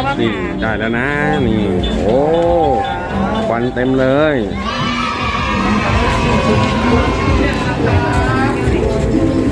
เขาว่านี่หาได้แล้วนะ นี่ โอ้ควันเต็มเลย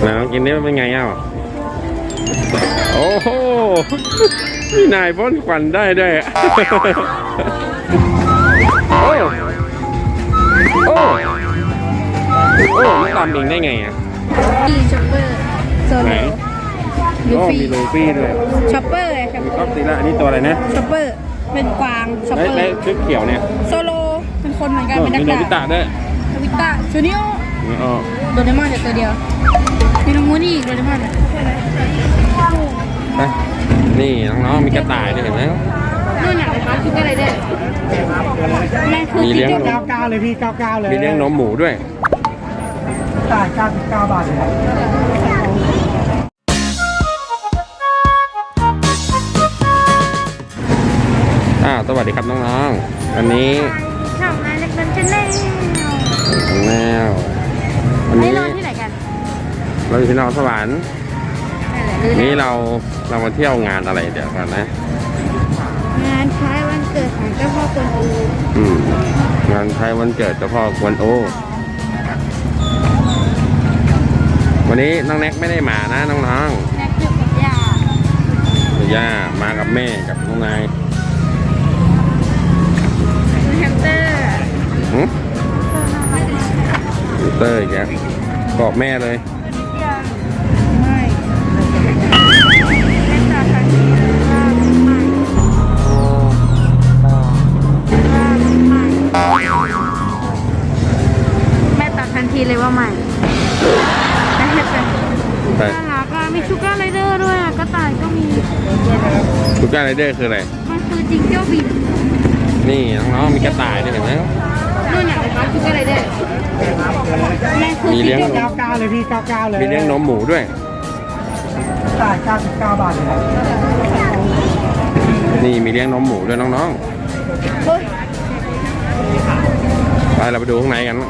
ไหนลองกินนี่เป็นไงอะโอ้โหนี่นายพ่นควันได้ด้วยอะโอ้โอ้โอ้มันตามเองได้ไงอะอีช็อปเปอร์โซไหโลน ลูโอ้ฟี่มีลูฟี่ด้วยช็อปเปอร์ไงครับมีก๊อปตีละอันนี้ตัวอะไรนะช็อปเปอร์ เป็นกวาง ช็อปแล้เปวอแล้วร์ชุดเขียวเนี่ยโซโล เป็นคนเหมือนกัน เออเป็นนักมีโนดาบิตะด้วยนาวิต้าจูนิโออ๋อโดเรมอนเดี๋ยวตัวเดียว มีน้องมูนี่อีกโดเรมอนอะไปนี่น้องๆมีกระต่ายด้วยเห็นไหม นู่นน่ะเป็นมาร์คิกอะไรเด้อแม่คือมีเลี้ยง จิ๊กจก99 เลยพี่ 99 เลยมีเลี้ยงนมหมูด้วย จ่าย99 บาทเลยครับ อ่าสวัสดีครับน้องๆวันนี้ช่องไอเล็กนันชาแนลถึงแล้ววันนี่นี้เราที่ไหนกันเราอยู่ที่นครสวรรค์นั่นแหละนี้เราเรามาเที่ยวงานอะไรเดี๋ยวกันนะ งานคล้ายวันเกิดของเจ้าพ่อกวนอูอืมงานไทยวันเกิดเจ้าพ่อกวนโอ วันนี้น้องแน็กไม่ได้มานะน้องแน็กอยู่กับย่าๆคุณย่ามากับแม่กับน้องนาย หึดูเตอร์อีกแล้วบอกแม่เลยไม่ไม่าคันทีว่าไม่แม่ตัดทันทีเลยว่าไม่แม่เป็นไปน่ารักอะมีชูการ์ไรเดอร์ด้วยอะกระต่ายก็มี ทุกการไรเดอร์คืออะไร มันคือจิงเจ้าบินนี่น้องๆมีกระต่ายด้วยเห็นไหม นู่นน่ะเป็นมาชูการ์ไรเดอร์แม่คือมีเลี้ยงจิงเจ้าเลยพี่99เลยมีเลี้ยงนมหมูด้วย จ่าย99บาทเลยครับนี่มีเลี้ยงนมหมูด้วยน้องๆไปเราไปดูข้างในกันน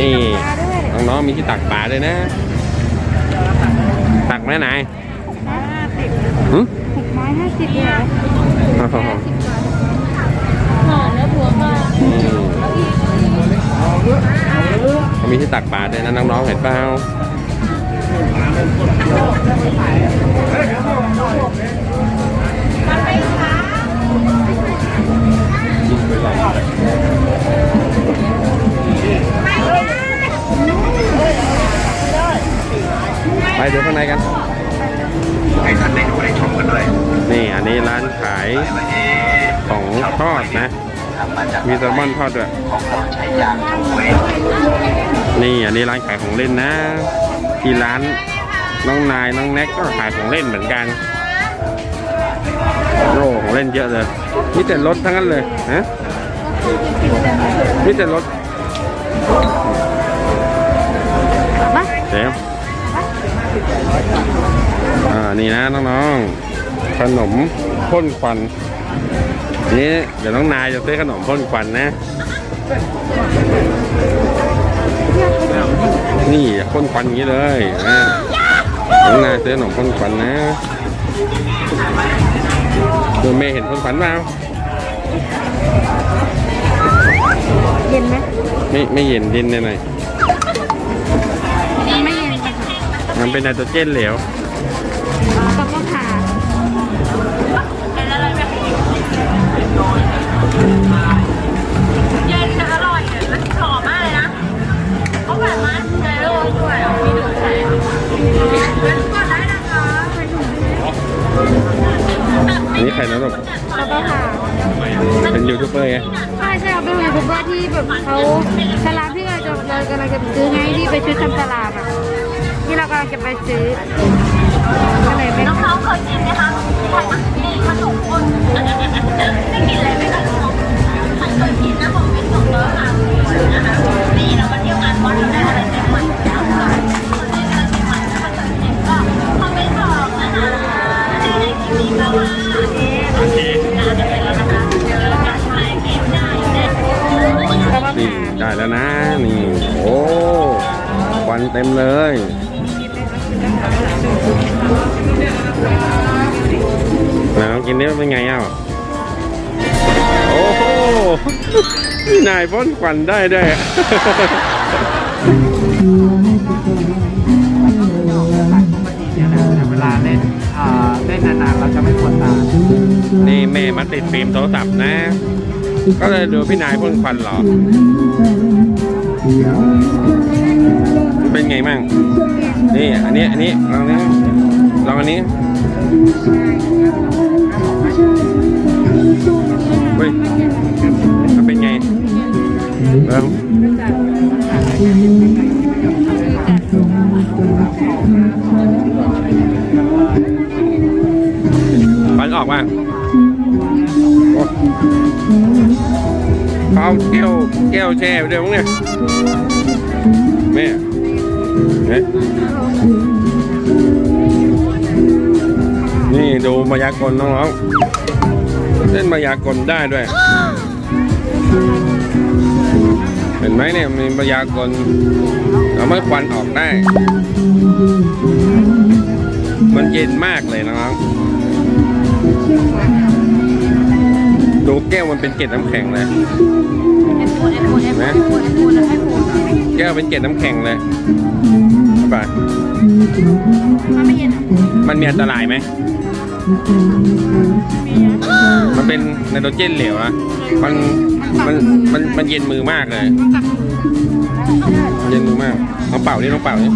นี่ปลาด้วยน้องๆมีที่ตักปลาด้วยนะ ตักไหมนายห้าสิบหึหกไม้ห้าสิบเลยเหรอห้าสิบ อแล้วหัวก็อืมเขามีที่ตักปลาด้วยนะน้องๆเห็นเปล่าไปดูข้างในกัน ให้ท่านได้ดูได้ชมกันด้วย นี่อันนี้ร้านขายของทอดนะทำ มาจากมีแซลมอนทอดด้วยของเราใช้ยางชมเวยนี่อันนี้ร้านขายของเล่นนะ ที่ร้านน้องนายน้องแน็กก็ขายของเล่นเหมือนกันโอ้ของเล่นเยอะเลยมีแต่รถทั้งนั้นเลยฮะมีแต่รถบ้าเดี๋ยวอ่านี่นะน้องๆขนมพ่นควัน นี่เดี๋ยวน้องนายจะซื้อขนมพ่นควันนะ นี่พ่นควันอย่างนี้เลยนะน้องนายซื้อขนมพ่นควันนะดูเมย์เห็นพ่นควันเปล่าเย็นไหมไม่ไม่เย็นเย็นหน่อยไม่เย็นค่ะๆมันเป็นไนโตรเจนเหลว อะมีถุงใส่เป็นก็ได้นะคะอันนี้ใครนะลูกเขาก็ผ่าเป็นยูทูบเบอร์ไงใช่ใช่เขาเป็นยูทูบเบอร์ที่แบบเขาสลามที่เราจะเรากำลังจะไปซื้อไงที่ไปซื้อทำสลามอะที่เรากำลังจะไปซื้อก็เลยเป็นน้องๆเคยกินไหมคะมีขนมคนได้กินอะไรไหมคะใครเคยกินนะผมกินสองร้อยค่ะนะคะนี่เรามาเที่ยวงานวันนี้ได้อะไรเต็มใหม่แล้ว ได้แล้วนะ นี่ โอ้ควันเต็มเลยน้ำกินนี้เป็นไงอะโอ้โหนี่นายพ่นควันได้ได้ นี่แม่มาติดฟิล์มโทรศัพท์นะ ก็เลยดูพี่นายพ่นควันเหรอ เป็นไงมั่ง นี่ อันนี้ อันนี้ ลองนี้ ลองอันนี้ เขาเอาแก้วแก้วแช่ไปเดี๋ยวมั้งเนี่ยแม่เฮ้ยนี่ดูมายากลน้องๆเล่นมายากลได้ด้วย เห็นไหมเนี่ยมีมายากลเราไม่ควันออกได้ มันเย็นมากเลยน้อง ดูแก้วมันเป็นเกล็ดน้ำแข็งเลยไอ้ปูนไอ้ปูนไอ้ปูนไอ้ปูนไอ้ปูนไอ้ปูนแก้วเป็นเกล็ดน้ำแข็งเลยไปมันไม่เย็นมันมีอันตรายไหม มันเป็นไนโตรเจนเหลวนะมันมันมันมันเย็นมือมากเลย เย็นมือมากลองเป่าดิลองเป่าดิ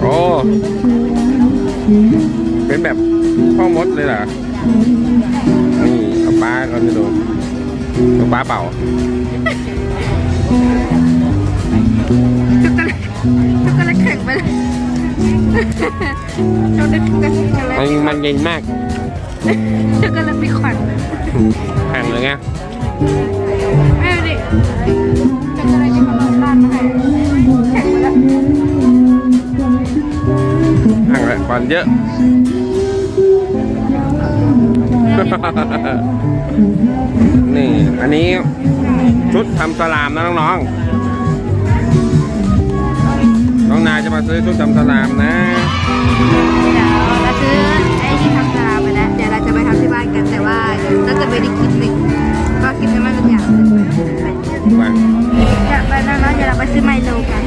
โอ้เป็นแบบพ่อมดเลยเหรอ นี่เอาปลาก่อนจะดูเอาปลาเป่าช็อกโกแลตช็อกโกแลตแข็งไปเลยช็อกโกแลตช็อกโกแลตช็อกโกแลมันตมันเย็นมากช็อกโกแลตมีควันแข็งเลยไงแม่ดิช็อกโกแลตที่มันร้อนมาให้แข็งไปแล้วแข็งเลยควันเยอะ นี่ อันนี้ชุดทำสลามนะน้องๆ น้องนายจะมาซื้อชุดทำสลามนะ เดี๋ยวเราซื้อไอ้ที่ทำสลามไปแล้ว เดี๋ยวเราจะไปทำที่บ้านกันแต่ว่าน่าจะไม่ได้คิดหนึ่งก็คิดไม่มากทุกอย่างมาอยากไปแล้วเนาะเดี๋ยวเราไปซื้อไมโลกัน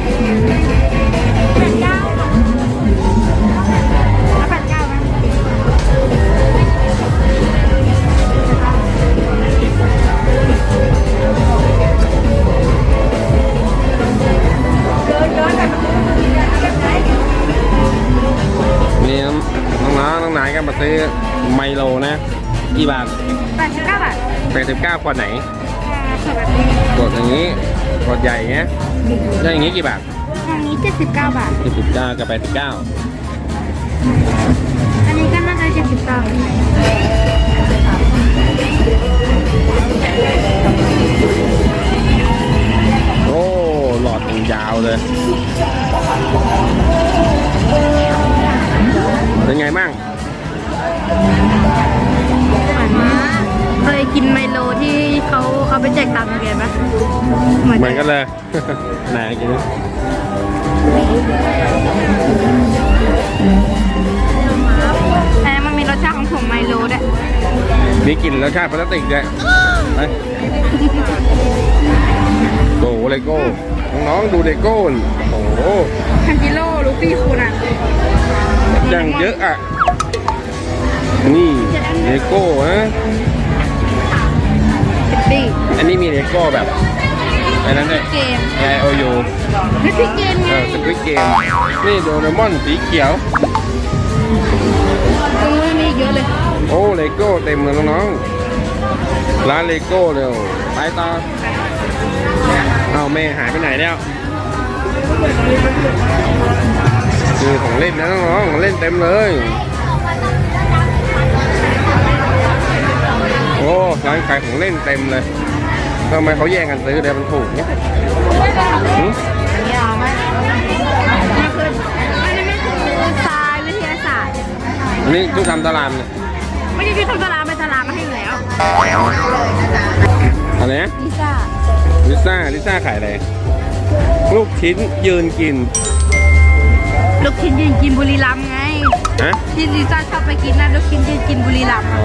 ายก็มาซื้อไมโลนะ กี่บาทแปดสิบเก้าบาท89ขวดไหนขวดแบบนี้ขวดอย่างนี้ขวดใหญ่เงี้ยแล้วอย่างนี้กี่บาทอันนี้เจ็ดสิบเก้าบาท79กับ89อันนี้ก็น่าจะเจ็ดสิบเก้าโอ้หลอดมันยาวเลยเป็นไงบ้าง เคยกินไมโลที่เขาเขาไปแจกตังค์กันปะเหมือนเหมือนกันเลย ไหนกินดิแต่มันมีรสชาติของผงไมโลด้วยมีกลิ่นรสชาติพลาสติกด้วยไปโอ้โหเลโก้น้องๆดูเลโก้นี่โอ้โหทันจิโร่ลูฟี่คุณอะ อย่างเยอะอะ นี่เลโก้นะดิอันนี้มีเลโก้แบบอันนั้นด้วยเกมไอโอยูไม่ใช่เกมเอไงอสควิตเกมนี่โดเรมอนสีเขียวตรงนู้นมีอีกเยอะเลย โอ้เลโก้เต็มเลยน้องๆร้านเลโก้เร็วไปต่อเอาแม่หายไปไหนแล้วคือของเล่นนะน้องๆของเล่นเต็มเลย โอ้ร้านขายของเล่นเต็มเลยทำไมเขาแย่งกันซื้อเดี๋ยวมันถูกเนี่ยหืมยาวไหมมันคืออันนี้ไม่คือทรายวิทยาศาสตร์อันนี้ชุดทำตารางเนี่ยไม่ใช่ที่ทำตารางเป็นตารางมาให้อยู่แล้วอะไรนะพิซซ่าลิซ่าลิซ่าขายอะไรลูกชิ้นยืนกิน ลูกชิ้นยืนกินบุรีรัมย์ไงฮะที่ลิซ่าชอบไปกินนะลูกชิ้นยืนกินบุรีรัมย์อ๋อ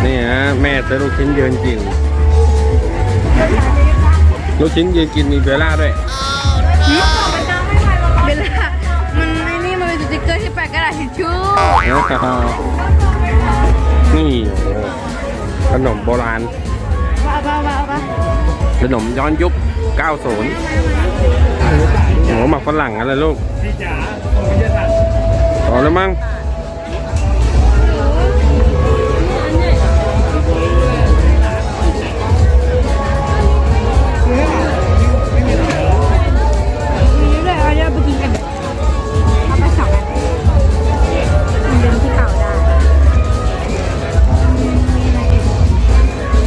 ซื้อลูกชิ้นยืนกิน ลูกชิ้นยืนกินมีเบลล่าด้วยเบลล่ามันไอ้นี่มันเป็นสติ๊กเกอร์ที่แปะกระดาษทิชชู่นี่โอ้โหขนมโบราณว้าวว้าวว้าวว้าวขนมย้อนยุค 90โอ้โหหมักฝรั่งอะไรลูกพี่จ๋าไม่จะสั่งพอแล้วมั้ง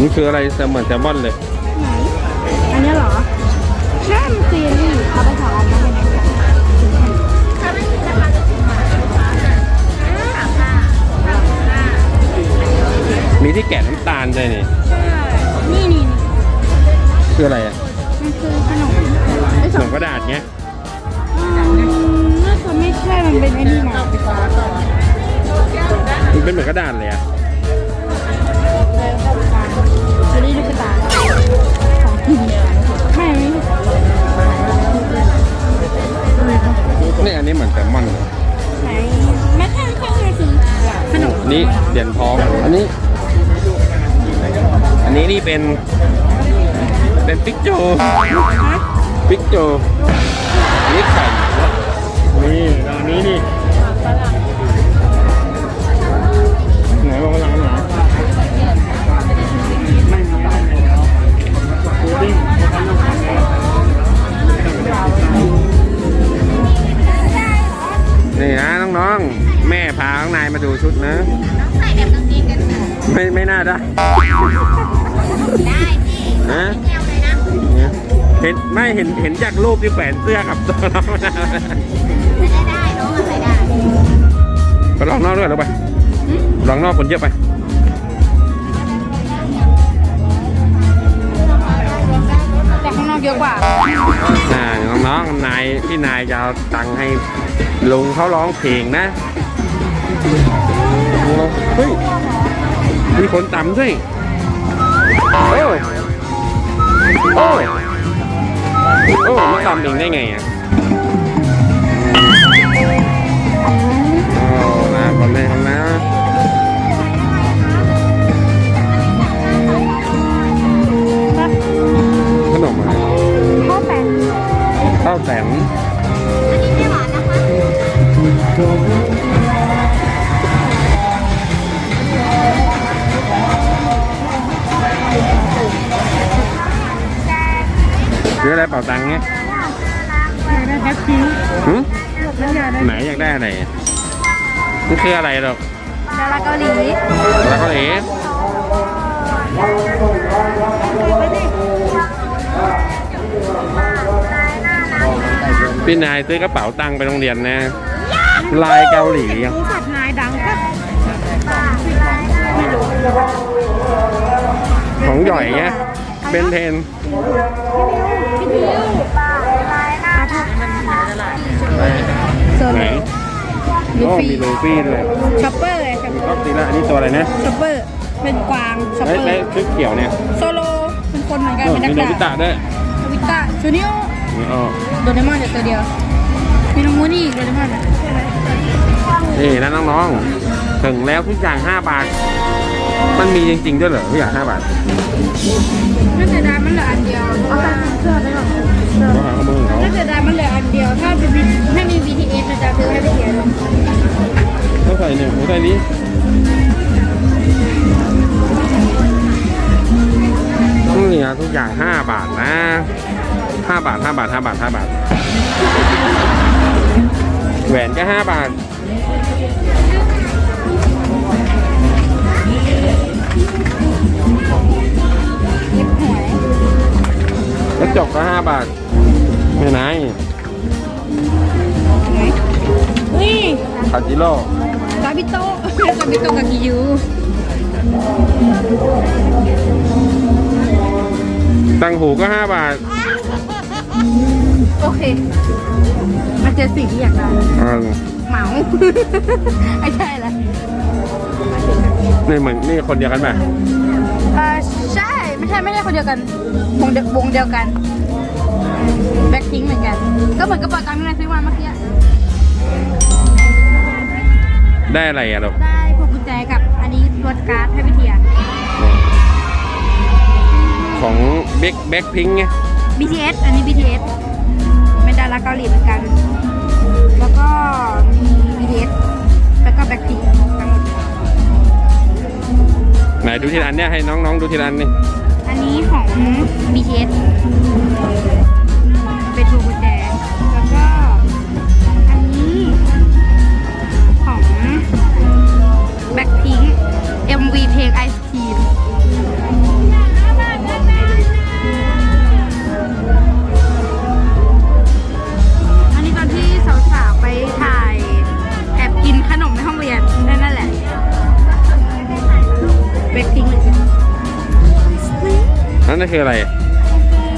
นี่คืออะไรแซลมอนแซลมอนเลย ไหน อันนี้เหรอแช่มซีรีส์เอาไปถอน นนี้นี่เป็น เป็นปิกโจปิกโจอันนี่ไข่นี่ร้านนี้นี่ไหนบอกว่าร้านไหนไม่มีไม่มีแล้วพุดดิ้งเขาทำมาขายแล้วนี่นะน้องๆ แม่พาข้างในมาดูชุดนะใส่แบบกางเกงกันได้ไม่ไม่น่าได้ พี่ฮะ แนวเลยนะ เนี่ยเห็นไม่เห็นเห็นจากรูปที่แขวนเสื้อกับตัวเราใส่ได้ได้เนาะใส่ได้ ไปลองนอกด้วยหรือไปลองนอกคนเยอะไปแต่ข้างนอกเยอะกว่า อ่าน้องๆนายพี่นายจะเอาตังค์ให้ลุงเขาร้องเพลงนะเฮ้ยมีคนต่ำด้วย โอ้ โอ้ โอ้มันต่ำเองได้ไงอะ พี่นายซื้อกระเป๋าตังค์ไปโรงเรียนนะ ลายเกาหลีอะรู้สัตว์นายดังก็ของหย่อยเงี้ยเป็นเทนพี่พิวโซไหนโลลูโอ้ฟี่มีลูฟี่ด้วยช็อปเปอร์เลยครับมีก็ตีละอันนี้ตัวอะไรนะช็อปเปอร์เป็นกวางช็อปไอ้เปอไอ้ร์ชุดเขียวเนี่ยโซโลเป็นคนเหมือนกันเออเป็นนักมีโนดาบิตะด้วยโนบิตะจูเนีย นี่อ๋อโดเรมอนเดี๋ยวตัวเดียว มีน้องมูนี่อีกโดเรมอนอะนี่นะน้องๆ ถึงแล้วทุกอย่าง 5 บาท มันมีจริงๆด้วยเหรอทุกอย่าง 5 บาทน่าจะได้มันเหลืออันเดียวเอาไปเสื้อไปก่อนก็หาข้อมูลของเขาน่าจะได้มันเหลืออันเดียว ถ้าเป็น B- ถ้ามี BTS มันจะซื้อให้ไปเขียนเขาใส่เนี่ยหมูใส่นี้นี่นะทุกอย่าง 5 บาทนะ 5บาท5บาท5บาท5บาท แหวนก็5บาทเก็บหวยกระจกก็5บาท ไม่ไหนเฮ้ยคาจิโร่ซาบิโตะซาบิโตะกับกิยูตังหูก็5บาท โอเคมันเจอสิ่งที่อยากได้อ่าเหมาไม่ใช่ละนี่เหมือนนี่คนเดียวกันป่ะเออใช่ไม่ใช่ไม่ใช่คนเดียวกัน วงเดียววงเดียวกันแบ็คพิงเหมือนกัน ก็เหมือนกระเป๋าตังค์ที่นายซื้อมาเมื่อกี้ได้อะไรอะลูกได้พวงกุญแจกับอันนี้รถการ์ดให้พี่เทียของเบ็กแบ็คพิงไง BTS อันนี้ BTS เป็นดาราเกาหลีเหมือนกัน แล้วก็มี BTS แล้วก็แบ็คพิงทั้งหมดไหนดูทีละอันเนี่ยให้น้องๆดูทีละอันนี่ อันนี้ของ BTS คืออะไร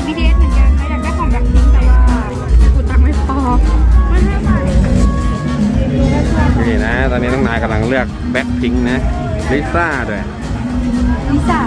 BTS เหมือนกันไม่อยากได้ของแบ็คพิงแต่ว่ากูตังค์ไม่พอไม่ให้ไปนี่นะ ตอนนี้น้องนายกำลังเลือกแบ็คพิงนะ ลิซ่าด้วย ลิซ่า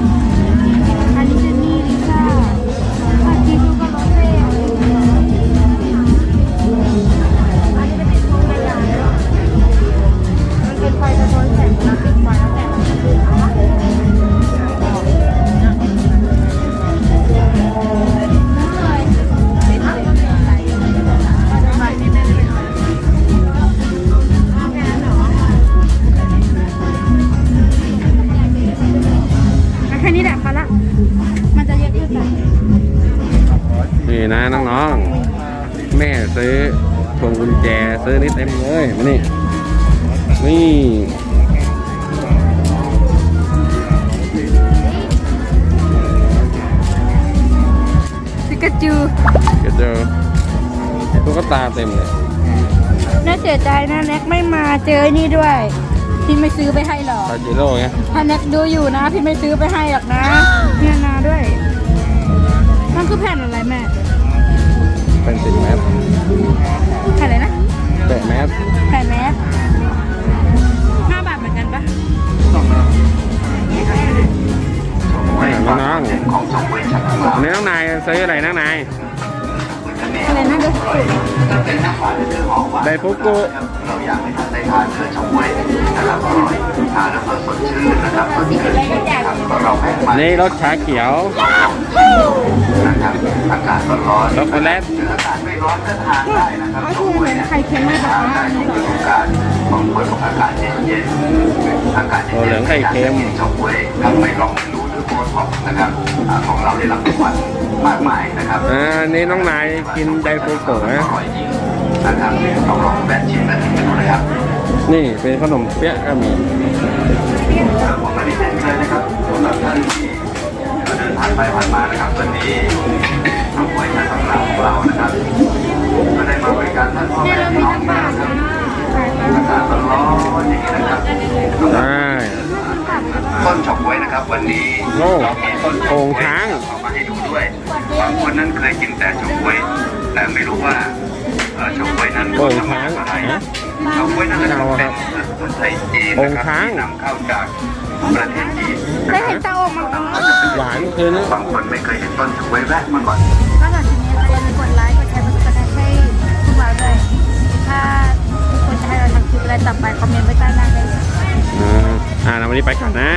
ปิกาจูก็เจอตุ๊กตาเต็มเลยน่าเสียใจนะแน็กไม่มาเจอไอ้นี่ด้วย พี่ไม่ซื้อไปให้หรอก ปาจิโร่ไงถ้าแน็กดูอยู่นะ พี่ไม่ซื้อไปให้หรอกนะเนี่ยนาด้วย มันคือแผ่นอะไรแม่เป็นติดแมสแผ่นอะไรนะแปะแมสแผ่นแมสห้าบาทเหมือนกันปะให้น้อง ของสมเวชชักของเราๆอันนี้น้องนายซื้ออะไรน้องนายอะไรนะเดี๋ยวเป็นนักฝันเรื่องของว่าไดฟุกุเราอยากให้ท่านได้ทานเนื้อชมเวยนะครับอร่อยทานแล้วก็สดชื่นนะครับสดชื่นนะครับก็เราแพ็คมานี่รสชาเขียวนะครับอากาศร้อนช็อกโกแลตหรืออากาศไม่ร้อนก็ทานได้นะครับก็คือเหมือนไข่เค็มไม่บอกทานว่าได้ทุกฤดูกาลบางคนบอกอากาศเย็นๆอากาศโอ้เย็นๆเหลืองไข่เค็มอยากจะกินชมเวยครับไม่ลอง ไม่รู้หรือโบท็อกซ์นะครับอ่าของเราได้รับรางวัลมากมายนะครับอ่านี่น้องนายกินไดฟูกุนะอร่อยจริงนะครับต้องลองแวะชิมและชิมกันดูนะครับนี่เป็นขนมเปี๊ยะก็มี ผมไม่ได้ นโอ่นะงครับช้างที่นำเข้าจากประเทศจีนได้เห็นเตาออกมาก่อนหวานคืนนะบางคนไม่เคยเห็นต้นเฉาก๊วยแวะมาก่อนก็จากทีนี้ใครอย่าลืมกดไลค์กดแชร์กดติดตามให้พวกเราด้วยถ้าทุกคนจะให้เราทำคลิปอะไรต่อไปคอมเมนต์ไว้ใต้ล่างได้เลยอ่าอ่าวันนี้ไปก่อนนะ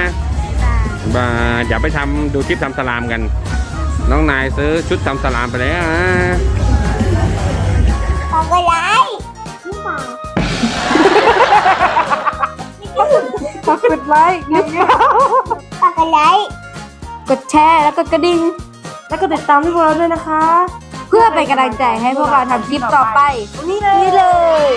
บ๊ายบายบาเดี๋ยวไปทำดูคลิปทำสลามกัน น้องนายซื้อชุดทำสลามไปแล้วอะขอกดไลค์ กกดไลค์นึกเปล่าขอกดไลค์กดแชร์แล้วก็กระดิ่งแล้วก็ติดตามพวกเราด้วยนะคะ เพื่อเป็นกำลังใจให้พวกเราทำคลิปต่อไป นี่เลย